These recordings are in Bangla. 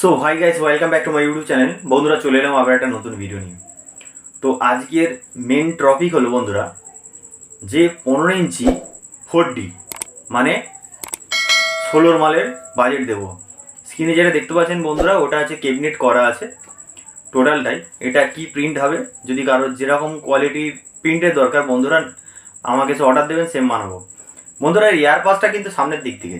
So hi guys welcome back to my YouTube channel বন্ধুরা, চলে এলাম আবার একটা নতুন ভিডিও নিয়ে। তো আজকের মেন টপিক হলো বন্ধুরা, যে পনেরো ইঞ্চি ফোর ডি মানে ষোলোর মালের বাজেট দেবো। স্ক্রিনে যেটা দেখতে পাচ্ছেন বন্ধুরা, ওটা আছে ক্যাবিনেট করা আছে টোটালটাই এটা কি প্রিন্ট হবে? যদি কারোর যেরকম কোয়ালিটির প্রিন্টের দরকার বন্ধুরা, আমাকে সে অর্ডার দেবেন সেম মানাবো বন্ধুরা এয়ার পাসটা কিন্তু সামনের দিক থেকে।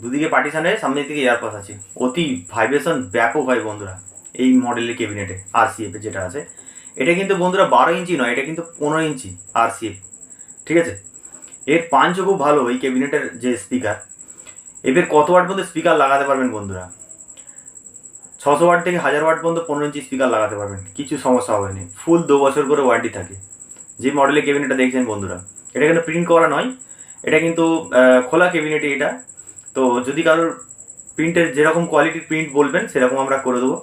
দুদিকে পার্টিশানের সামনের দিকে এয়ারপাস আছে। অতি ভাইব্রেশন ব্যাপক হয় বন্ধুরা, এই মডেলের ক্যাবিনেটে আর সিএফ যেটা আছে। এটা কিন্তু বন্ধুরা বারো ইঞ্চি নয়, এটা কিন্তু পনেরো ইঞ্চি আর সিএফ ঠিক আছে? এর পাঞ্চও খুব ভালো, এই ক্যাবিনেটের যে স্পিকার এবার কত ওয়াট পর্যন্ত স্পিকার লাগাতে পারবেন বন্ধুরা? ছশো ওয়াট থেকে হাজার ওয়াট পর্যন্ত পনেরো ইঞ্চি স্পিকার লাগাতে পারবেন, কিছু সমস্যা হবে না। ফুল দু বছর করে ওয়ারেন্টি থাকে। যে মডেলের ক্যাবিনেটটা দেখছেন বন্ধুরা, এটা কিন্তু প্রিন্ট করা নয়, এটা কিন্তু খোলা ক্যাবিনেটে এটা। তো যদি কারোর প্রিন্টের যেরকম কোয়ালিটির প্রিন্ট বলবেন, সেরকম আমরা করে দেবো।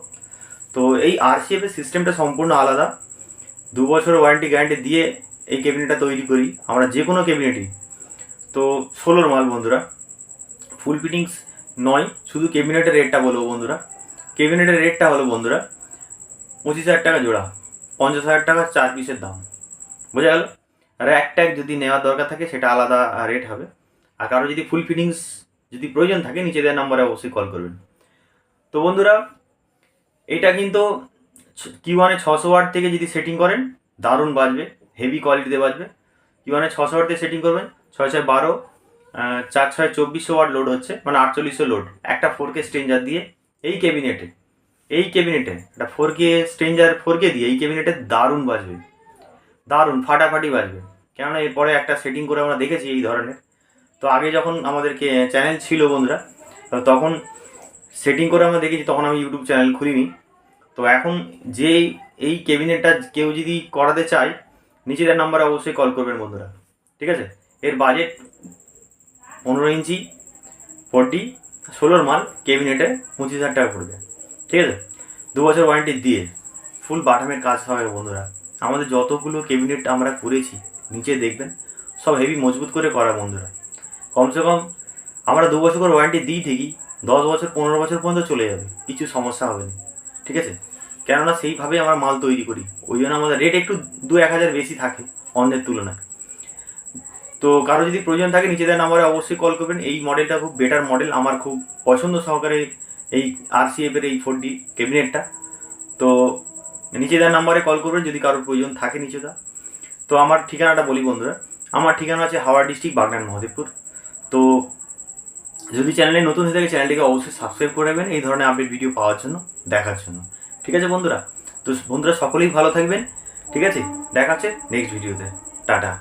তো এই আরসিএফের সিস্টেমটা সম্পূর্ণ আলাদা। দু বছর ওয়ারেন্টি গ্যারান্টি দিয়ে এই ক্যাবিনেটটা তৈরি করি, আমরা যে কোনো ক্যাবিনেটই তো ষোলোর মাল বন্ধুরা ফুল ফিটিংস নয়, শুধু ক্যাবিনেটের রেটটা বলব বন্ধুরা। ক্যাবিনেটের রেটটা হলো বন্ধুরা, পঁচিশ হাজার টাকা জোড়া, পঞ্চাশ হাজার টাকা চার পিসের দাম। বোঝা গেল? আর এক ট্যাগ যদি নেওয়ার দরকার থাকে, সেটা আলাদা রেট হবে। আর কারও যদি ফুল ফিটিংস যদি প্রয়োজন থাকে নিচে দেওয়ার নাম্বারে অবশ্যই কল করবেন। তো বন্ধুরা, এটা কিন্তু কিউ ওয়ানে ছশো ওয়াট থেকে যদি সেটিং করেন, দারুণ বাজবে হেভি কোয়ালিটিতে বাজবে। কিউ ওয়ানে ছশো ওয়াট থেকে সেটিং করবেন, ছয় ছয় বারো চার ছয় চব্বিশশো ওয়াট লোড হচ্ছে মানে আটচল্লিশশো লোড একটা ফোর কে স্ট্রেঞ্জার দিয়ে এই ক্যাবিনেটে এই ক্যাবিনেটে একটা four K stranger four K দিয়ে এই ক্যাবিনেটে দারুণ বাজবে। দারুণ, ফাটাফাটি বাজবে। কেননা এরপরে একটা সেটিং করে আমরা দেখেছি এই ধরনের। তো আগে যখন আমাদেরকে চ্যানেল ছিল বন্ধুরা তখন সেটিং করে আমরা দেখেছি, তখন আমি ইউটিউব চ্যানেল খুলিনি। তো এখন যে এই ক্যাবিনেটটা কেউ যদি করাতে চায় নিচেদের নাম্বারে অবশ্যই কল করবেন বন্ধুরা, ঠিক আছে? এর বাজেট পনেরো ইঞ্চি ফোরটি ষোলোর মাল ক্যাবিনেটে পঁচিশ হাজার টাকা পড়বে, ঠিক আছে? দু বছর ওয়ারেন্টি দিয়ে ফুল বাটামের কাজ হবে বন্ধুরা। আমাদের যতগুলো ক্যাবিনেট আমরা করেছি, নিচে দেখবেন, সব হেভি মজবুত করে করা বন্ধুরা। কমসে কম আমরা দু বছর করে ওয়ারেন্টি দিই ঠিকই, দশ বছর, পনেরো বছর পর্যন্ত চলে যাবে, কিছু সমস্যা হবে না, ঠিক আছে? কেননা সেইভাবে আমরা মাল তৈরি করি, ওই জন্য আমাদের রেট একটু দু এক হাজার বেশি থাকে অন্যের তুলনায়। তো কারও যদি প্রয়োজন থাকে নিচেদের নাম্বারে অবশ্যই কল করবেন। এই মডেলটা খুব বেটার মডেল আমার খুব পছন্দ সহকারে এই আর এর এই ফোর ডি ক্যাবিনেটটা তো নিচেদের নাম্বারে কল করবেন, যদি কারোর প্রয়োজন থাকে নিচেদা তো আমার ঠিকানাটা বলি বন্ধুরা, আমার ঠিকানা আছে হাওড়া ডিস্ট্রিক্ট বাগনান মহাদেবপুর। তো যদি চ্যানেলে নতুন হয়ে থাকে চ্যানেলটিকে অবশ্যই সাবস্ক্রাইব করে রাখবেন এই ধরনের আপডেট ভিডিও পাওয়ার জন্য, দেখার জন্য। ঠিক আছে বন্ধুরা? তো বন্ধুরা, সকলেই ভালো থাকবেন। ঠিক আছে? দেখাচ্ছে নেক্সট ভিডিওতে টাটা।